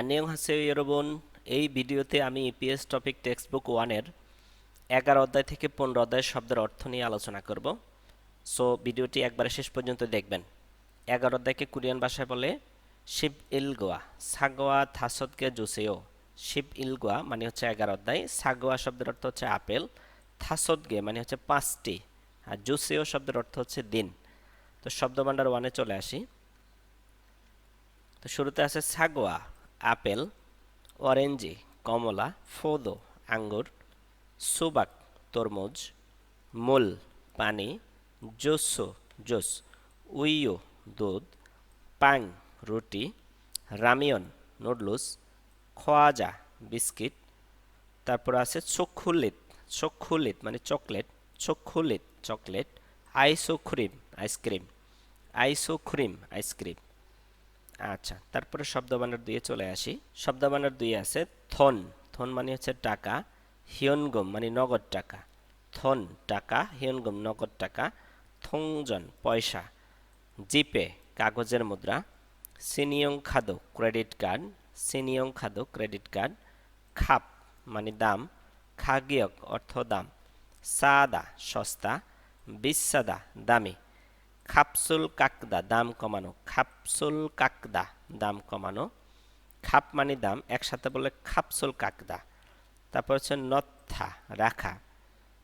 আনিয়ং হাসে ইয়রবন, এই ভিডিওতে আমি ইপিএস টপিক টেক্সট বুক ওয়ানের এগারো অধ্যায় থেকে পনেরো অধ্যায়ের শব্দের অর্থ নিয়ে আলোচনা করব। সো, ভিডিওটি একবারে শেষ পর্যন্ত দেখবেন। এগারো অধ্যায়কে কোরিয়ান ভাষায় বলে শিব ইলগোয়া সাগোয়া থাসদকে জুসেও শিব ইলগোয়া মানে হচ্ছে এগারো অধ্যায়, সাগোয়া শব্দের অর্থ হচ্ছে আপেল থাসদগে মানে হচ্ছে পাঁচটি, আর জুসেও শব্দের অর্থ হচ্ছে দিন। তো শব্দভাণ্ডার ওয়ানে চলে আসি। তো শুরুতে আছে সাগোয়া আপেল, অরেঞ্জি, কমলা, ফোদো, আঙ্গুর, সুবাক, তরমুজ, মূল, পানি, জোসো, জুস উইয়ো দুধ, পাং, রুটি, রামিয়ন, নুডলস, খোয়াজা, বিস্কিট, তারপর আছে চক্ষুলিত চক্ষুলিত মানে chocolate, চক্ষুলিত chocolate, ice cream, ice cream ice cream, ice cream. আচ্ছা তারপরে শব্দবানার দুইয়ে চলে আসি। শব্দবানার দুইয়ে আছে থন। থন মানে হচ্ছে টাকা, হিয়নগম মানে নগদ টাকা। থন, টাকা, হিয়নগম, নগদ টাকা। থংজন, পয়সা। জিপে, কাগজের মুদ্রা। সিনিয়ং খাদো ক্রেডিট কার্ড। সিনিয়ং খাদো ক্রেডিট কার্ড। খাপ মানে দাম। খাগিয়ক অর্থ দাম। সাদা, সস্তা। বিসাদা দামি। খাপসুল কাকদা, দাম কমানো। খাপসুল কাকদা, দাম কমানো। খাপ মানে দাম, একসাথে বলে খাপসুল কাকদা। তারপর হচ্ছে নথা, রাখা।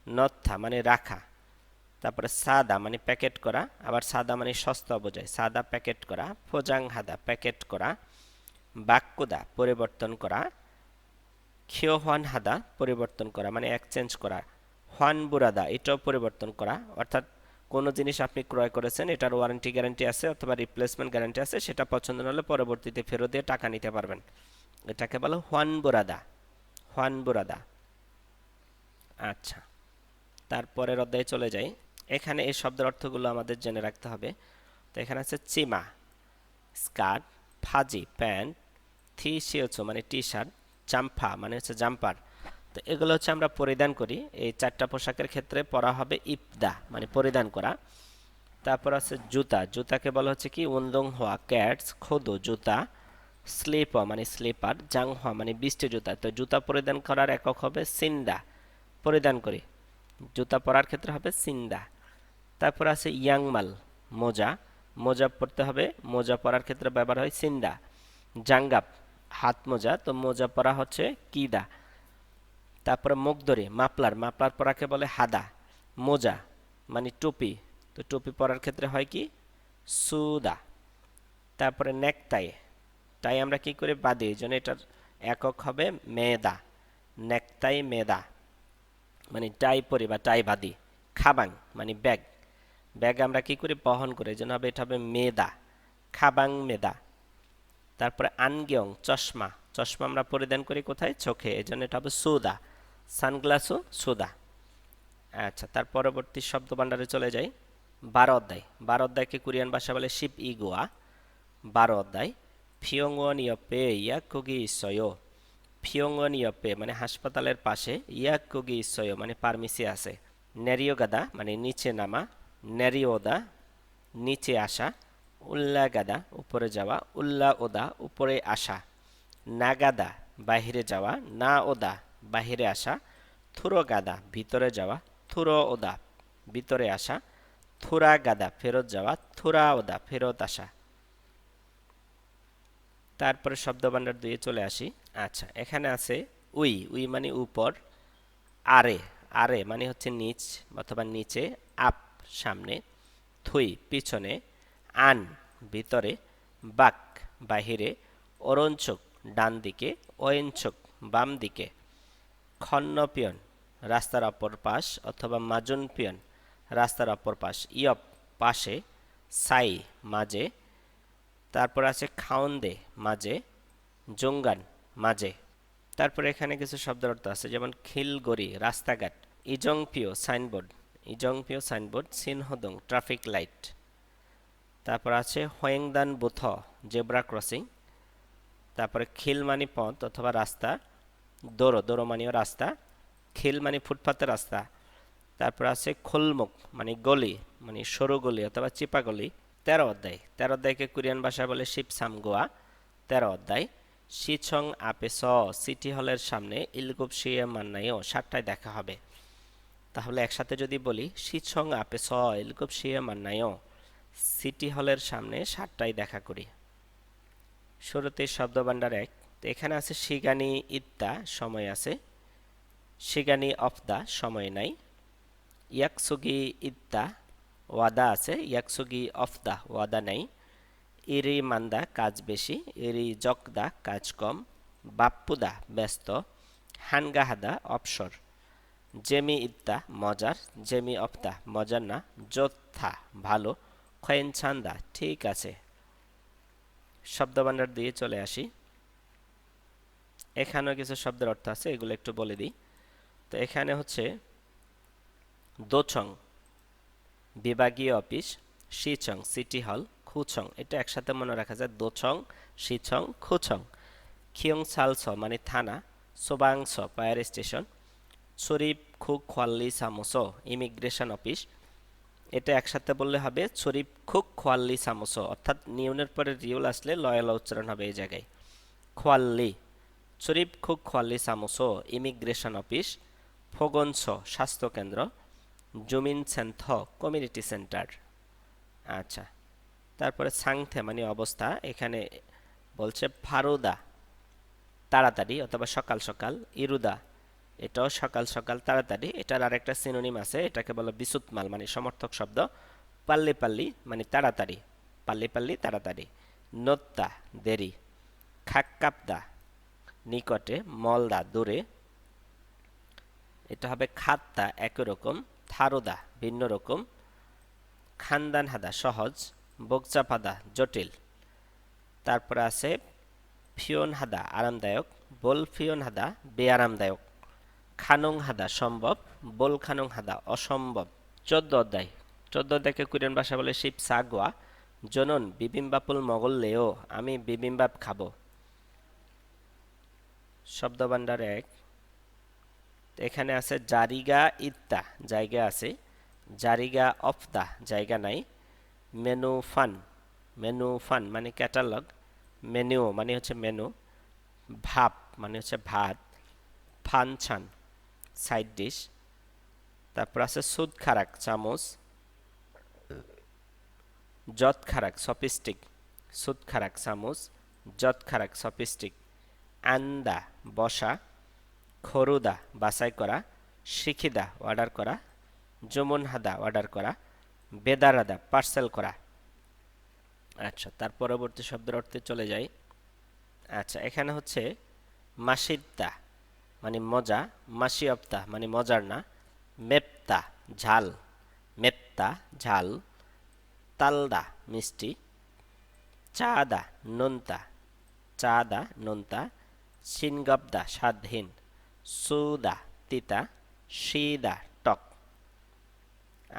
নথা মানে রাখা। তারপরে সাদা মানে প্যাকেট করা। আবার সাদা মানে সস্তা বোঝায় সাদা প্যাকেট করা ফোজাং হাদা প্যাকেট করা। বাক্যদা, পরিবর্তন করা। খিও হান হাদা পরিবর্তন করা মানে এক্সচেঞ্জ করা। হান বুরাদা এটাও পরিবর্তন করা। অর্থাৎ কোনো জিনিস আপনি ক্রয় করেছেন, এটার ওয়ারেন্টি গ্যারান্টি আছে অথবা রিপ্লেসমেন্ট গ্যারান্টি আছে, সেটা পছন্দ না হলে পরবর্তীতে ফেরত দিয়ে টাকা নিতে পারবেন। এটাকে বলো হোয়ান বোরাদা হোয়ান বোরাদা আচ্ছা। তারপরের অধ্যায়ে চলে যাই। এখানে এই শব্দের অর্থগুলো আমাদের জেনে রাখতে হবে। তো এখানে আছে চিমা স্কার্ট ফাজি, প্যান্ট, থি শিওচো মানে টি শার্ট জাম্পা মানে হচ্ছে জাম্পার। তো এগুলো হচ্ছে আমরা পরিধান করি। এই চারটা পোশাকের ক্ষেত্রে পরা হবে ইপদা মানে পরিধান করা। তারপর আছে জুতা। জুতাকে বলা হচ্ছে কি? উন্দং হওয়া, ক্যাটস, খোদো জুতা স্লিপ মানে স্লিপার, জাং হওয়া মানে বৃষ্টি জুতা। তো জুতা পরিধান করার একক হবে সিন্দা। পরিধান করি। জুতা পরার ক্ষেত্রে হবে সিন্দা। তারপর আছে ইয়াংমাল মোজা। মোজা পরতে হবে। মোজা পরার ক্ষেত্রে ব্যবহার হয় সিন্দা। জাঙ্গাপ, হাত মোজা। তো মোজা পরা হচ্ছে কিদা। তারপরে মুখদরি মাপলার মাপলার পরাকে বলে হাদা, মোজা মানে টুপি। তো টুপি পরার ক্ষেত্রে হয় কি? সুদা। তারপরে নেকটাই। তাই আমরা কি করে? বাদি। এই জন্য এটার একক হবে মেদা। নেকটাই মেদা। মানে টাই পরি বা টাই বাদি। খাবাং মানে ব্যাগ। ব্যাগ আমরা কি করি? বহন করি। জন্য হবে, এটা হবে মেদা। খাবাং মেদা। তারপরে আনগিয়ং, চশমা। চশমা আমরা পরিধান করি কোথায়? চোখে। এই জন্য এটা হবে সুদা। সানগ্লাসও সুদা। আচ্ছা তার পরবর্তী শব্দ ভাণ্ডারে চলে যাই। বারো অধ্যায়। বারো অধ্যায়কে কোরিয়ান ভাষা বলে শিব ইগুয়া। বারো অধ্যায়। ফিয়ংওয়ান ইয়পে ইয়া কুগি ইসয়। ফিয়ংওয়ান ইয়পে মানে হাসপাতালের পাশে ইয়া কুগি ইসয় মানে ফার্মেসি আছে। নেরিওগাদা মানে নিচে নামা। নেরিওদা, নিচে আসা। উল্লা গাদা উপরে যাওয়া। উল্লা ওদা উপরে আসা। নাগাদা, বাহিরে যাওয়া। না ওদা বাহিরে আসা, থুরো গাদা, ভিতরে যাওয়া, থুরো ওদা, ভিতরে আসা, থুরা গাদা, ফেরত যাওয়া, থুরা ওদা, ফেরত আসা। তারপরে শব্দভাণ্ডার দিয়ে চলে আসি। আচ্ছা এখানে আছে উই উই মানে উপর, আরে আরে মানে হচ্ছে নিচ অথবা নিচে, আপ সামনে, থুই পিছনে, আন ভিতরে, বাক বাহিরে অরঞ্চক ডান দিকে অয়ঞ্চক বাম দিকে খন্নপিয়ন, রাস্তার অপর পাশ অথবা মাজুন পিয়ন রাস্তার অপর পাশ ইয়প পাশে, সাই মাঝে, তারপর আছে খাউন্দে মাঝে, জঙ্গান মাঝে। তারপরে এখানে কিছু শব্দের অর্থ আছে, যেমন খিলগড়ি, রাস্তাঘাট, ইজংপিও সাইনবোর্ড ইজংপিও সাইনবোর্ড, সিনহদং, ট্রাফিক লাইট। তারপর আছে হোয়েংদান বুথ জেব্রা ক্রসিং। তারপরে খিল মানি পথ অথবা রাস্তা দোরো দোরো মানিও রাস্তা, খিল মানে ফুটপাতের রাস্তা, তারপর আছে খোলমুখ মানে গলি মানে সরু গলি অথবা চিপা গলি, তেরো অধ্যায়, তেরো অধ্যায়কে কোরিয়ান ভাষায় বলে শিব সামগোয়া তেরো অধ্যায় আপে স, সিটি হলের সামনে ইলগুপ শিয়ে মান্নাইও সাতটায় দেখা হবে। তাহলে একসাথে যদি বলি শিছং আপে স, ইলগুপ শিয়ে মান্নাইও সিটি হলের সামনে সাতটায় দেখা করি। শুরুতে শব্দভাণ্ডার এক তো এখানে আছে শিগানি ইত্তা, সময় আছে। শিগানি অফ দা সময় নাই। ইয়াকসুগি ইত্তা, ওয়াদা আছে। ইয়াকসুগি অফ দা ওয়াদা নাই। ইরি মান্দা, কাজ বেশি। ইরি জকদা কাজ কম। বাপ্পুদা, ব্যস্ত। হানগাহাদা অপসর জেমি ইত্তা, মজার। জেমি অফদা, মজার না। যোদ্ধা ভালো। খয়েনছান্দা, ঠিক আছে। শব্দভাণ্ডার দিয়ে চলে আসি। এখানেও কিছু শব্দের অর্থ আছে, এগুলো একটু বলে দিই। তো এখানে হচ্ছে দোছং বিভাগীয় অফিস শিচং সিটি হল, খুচং, এটা একসাথে মনে রাখা যায় দোছং শিচং খুচং। খিয়ং সালস মানে থানা সোবাংস ফায়ার স্টেশন। শরীফ খুক খোয়াল্লি সামোস ইমিগ্রেশন অফিস। এটা একসাথে বললে হবে শরীফ খুক খোয়াল্লি সামোস অর্থাৎ নিউনের পরে রিউল আসলে লয়ালা উচ্চারণ হবে এই জায়গায়। খোয়াল্লি শরীফ খুক খোয়াল্লি সামোসো ইমিগ্রেশন অফিস ফগনস স্বাস্থ্যকেন্দ্র জমিন সেন্থ কমিউনিটি সেন্টার আচ্ছা তারপরে সাংথে মানে অবস্থা এখানে বলছে ফারুদা তাড়াতাড়ি অথবা সকাল সকাল ইরুদা এটাও সকাল সকাল তাড়াতাড়ি এটার আরেকটা সিনোনিম আছে, এটাকে বলে বিসুতমাল মানে সমর্থক শব্দ। পাল্লি পাল্লি মানে তাড়াতাড়ি পাল্লি পাল্লি তাড়াতাড়ি নোত্তা, দেরি। খাক্কাপদা নিকটে, মলদা, দূরে। এটা হবে খাত্তা, একই রকম। ভিন্ন রকম। খানদান হাদা সহজ। বকচাপাদা, জটিল। তারপরে আছে ফিওন হাদা আরামদায়ক। বল ফিওন হাদা বেআরামদায়ক। খানং হাদা সম্ভব। বল খানং হাদা অসম্ভব। চোদ্দ অধ্যায়। চোদ্দ অধ্যায়কে কোরিয়ান ভাষা বলে শিব সাগোয়া। জনন, বিবিম্বাপুল মগল লেও আমি বিবিম্বাপ খাব। শব্দভাণ্ডার এক। এখানে আছে জারিগা ইত্তা, জায়গা আছে। জারিগা দা জায়গা নাই। মেনু ফান মেনু ফান মানে ক্যাটালগ। মেনু মানে হচ্ছে মেনু। ভাপ মানে হচ্ছে ভাত। ফান ফানছান সাইড ডিশ। তারপর আছে সুদ খারাক, চামচ। যত খারাক, সপিস্টিক। সুদ খারাক, চামচ। যত খারাক, সপিস্টিক। আন্দা, বসা, খরুদা বাছাই করা, শিখিদা অর্ডার করা জমুন হাদা অর্ডার করা, বেদারাদা পার্সেল করা। আচ্ছা তার পরবর্তী শব্দের অর্থে চলে যাই। আচ্ছা এখানে হচ্ছে মাসিদ্দা মানে মজা মাসি অপ্তা মানে মজার না, মেপ্তা, ঝাল মেপ্তা, ঝাল, তালদা, মিষ্টি, চাদা, নোনতা চাদা, নোনতা সিনগবদা স্বাদহীন সুদা, তিতা, শিদা, টক।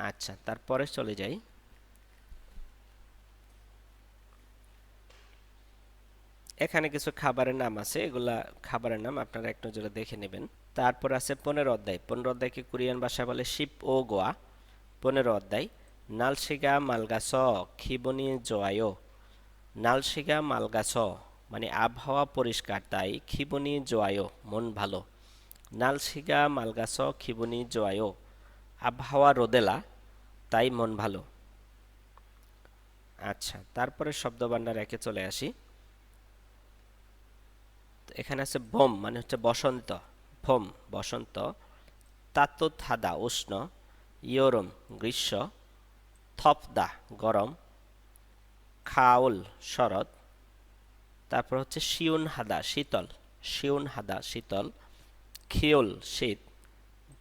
আচ্ছা তারপরে চলে যাই। এখানে কিছু খাবারের নাম আছে, এগুলা খাবারের নাম আপনারা এক নজরে দেখে নেবেন। তারপর আছে পনেরো অধ্যায়। পনেরো অধ্যায়কে কোরিয়ান ভাষা বলে শিপ ও গোয়া? পনেরো অধ্যায়, নালশিগা মালগাছ, খিবনি জোয়ায়ো। নালশিগা মালগাস মানে আবহাওয়া পরিষ্কার, তাই খিবনি জোয়ায়ো, মন ভালো। নালশিগা মালগাছ খিবনি জোয়ায়ো। আবহাওয়া রোদেলা, তাই মন ভালো। আচ্ছা তারপরে শব্দভাণ্ডার একে চলে আসি। এখানে আছে বোম মানে হচ্ছে বসন্ত, ভোম, বসন্ত। তাতুত থাদা উষ্ণ। ইয়রম, গ্রীষ্ম। থপদা, গরম। খাউল, শরৎ। তারপর হচ্ছে শিউন হাদা, শীতল শিউন হাদা, শীতল খিউল শীত,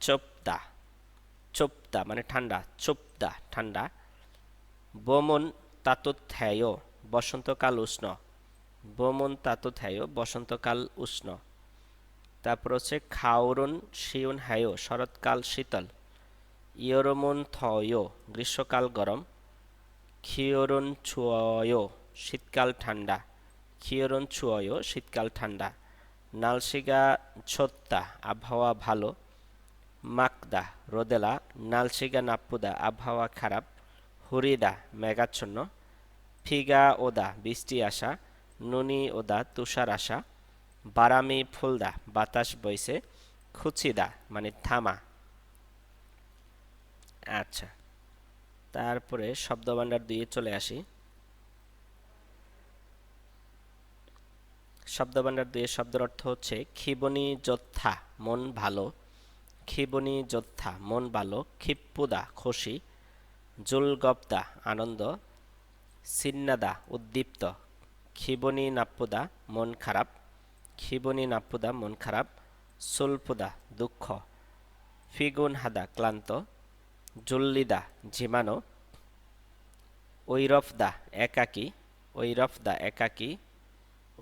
চোপদা চোপদা মানে ঠান্ডা, চোপদা, ঠান্ডা, বোমন তাতুথ্যায় বসন্তকাল উষ্ণ, বোমন তাতুথ্যায় বসন্তকাল উষ্ণ। তারপর হচ্ছে খাওরুন শিউন হ্যায় শরৎকাল শীতল, ইয়রমন থয়, গ্রীষ্মকাল গরম খিয়রুন ছুয়, শীতকাল ঠান্ডা। খিয়রন ছুয়, শীতকাল ঠান্ডা নালশিগা ছত্তা, আবহাওয়া ভালো। মাকদা, রোদেলা নালশিগা নাপ্পুদা, আবহাওয়া খারাপ। হুরিদা, মেঘাচ্ছন্ন। ফিগা ওদা, বৃষ্টি আসা নুনি ওদা, তুষার আসা বারামি ফুলদা, বাতাস বইছে। খুচিদা মানে থামা। আচ্ছা তারপরে শব্দভাণ্ডার দিয়ে চলে আসি। শব্দভাণ্ডার দিয়ে শব্দের অর্থ হচ্ছে ক্ষিবনী যোদ্ধা, মন ভালো। ক্ষিবনী যোদ্ধা, মন ভালো। ক্ষিপ্পুদা, খুশি। জুলগপ্দা আনন্দ। সিন্নাদা, উদ্দীপ্ত। ক্ষিবনী নাপ্পুদা, মন খারাপ। ক্ষিবনী নাপ্পুদা, মন খারাপ। সুলপুদা, দুঃখ। ফিগুন হাদা ক্লান্ত। জুল্লিদা, ঝিমানো। ঐরফদা, একাকী। ঐরফদা, একাকী।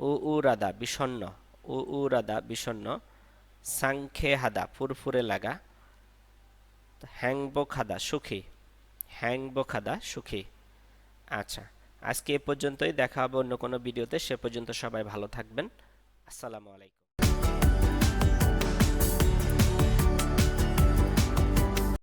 উ উরাদা বিষণ্ন উ উরাদা বিষণ্ন সাংখে হাদা ফুরফুরে লাগা হ্যাংবো খাদা সুখী হ্যাংবো খাদা সুখী। আচ্ছা আজকে এ পর্যন্তই, দেখা হবে অন্য কোনো ভিডিওতে, সে পর্যন্ত সবাই ভালো থাকবেন। আসসালামু আলাইকুম।